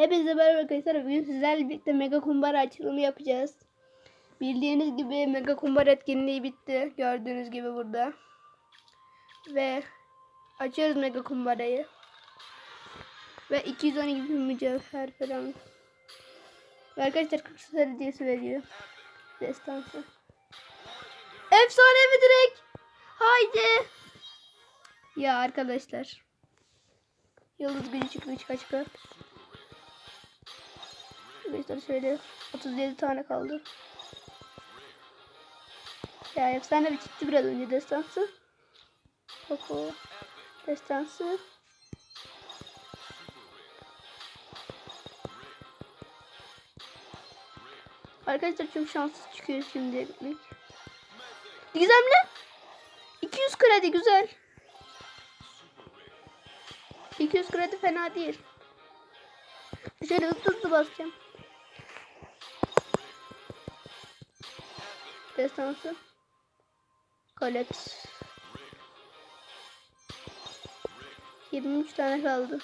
Hepinize merhaba arkadaşlar. Bugün sizlerle birlikte Mega Kumbara açılımı yapacağız. Bildiğiniz gibi Mega Kumbara etkinliği bitti. Gördüğünüz gibi burada. Ve açıyoruz Mega Kumbara'yı. Ve 212 bin mücevher falan. Ve arkadaşlar 40 star hediyesi veriyor. Destansı. Efsanevi direkt. Haydi. Ya arkadaşlar. Yıldız gücü çıktı çıka çıka. Arkadaşlar şöyle 37 tane kaldı. Ya efsane bir çıktı biraz önce destansı. Koko. Destansı. Arkadaşlar çok şanssız çıkıyor şimdi. Gizemli. 200 kredi güzel. 200 kredi fena değil. Şöyle hızlı hızlı basacağım. Destansı. Kolet. 23 tane kaldı.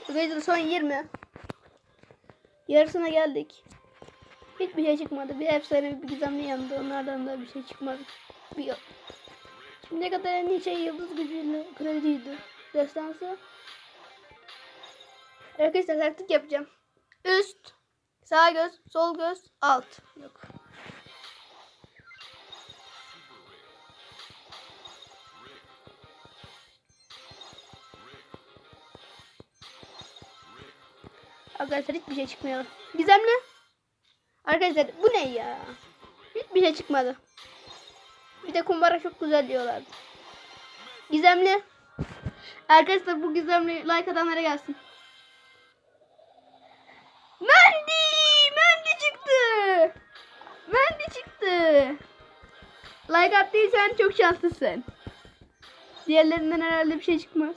Arkadaşlar son 20. Yarısına geldik. Hiçbir şey çıkmadı. Bir efsane bir gizemli yandı. Onlardan da bir şey çıkmadı. Bir Şimdiye kadar en iyi şey yıldız gücüyle krediydi. Destansı. Arkadaşlar taktik yapacağım. Üst, sağ göz, sol göz, alt. Yok. Arkadaşlar hiçbir şey çıkmıyor. Gizemli. Arkadaşlar bu ne ya? Hiçbir şey çıkmadı. Bir de kumbara çok güzel diyorlardı. Gizemli. Arkadaşlar bu gizemli like atanlara gelsin. Like attıysan çok şanslısın. Diğerlerinden herhalde bir şey çıkmaz.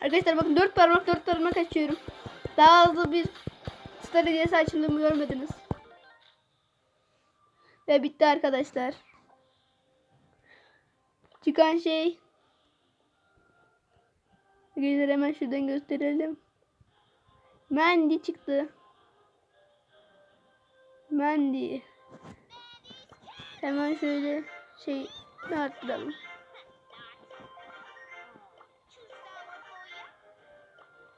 Arkadaşlar bakın dört parmak dört parmak açıyorum. Daha hızlı bir star hediyesi açıldığımı görmediniz. Ve bitti arkadaşlar. Çıkan şey. Arkadaşlar hemen şuradan gösterelim. Mandy çıktı. Mandy. Hemen şöyle şey arttıralım.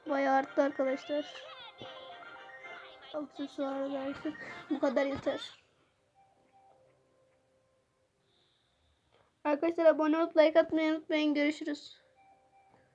Bayağı arttı arkadaşlar. Aksesuar belki. Bu kadar yeter. Arkadaşlar abone olup like atmayı unutmayın. Görüşürüz.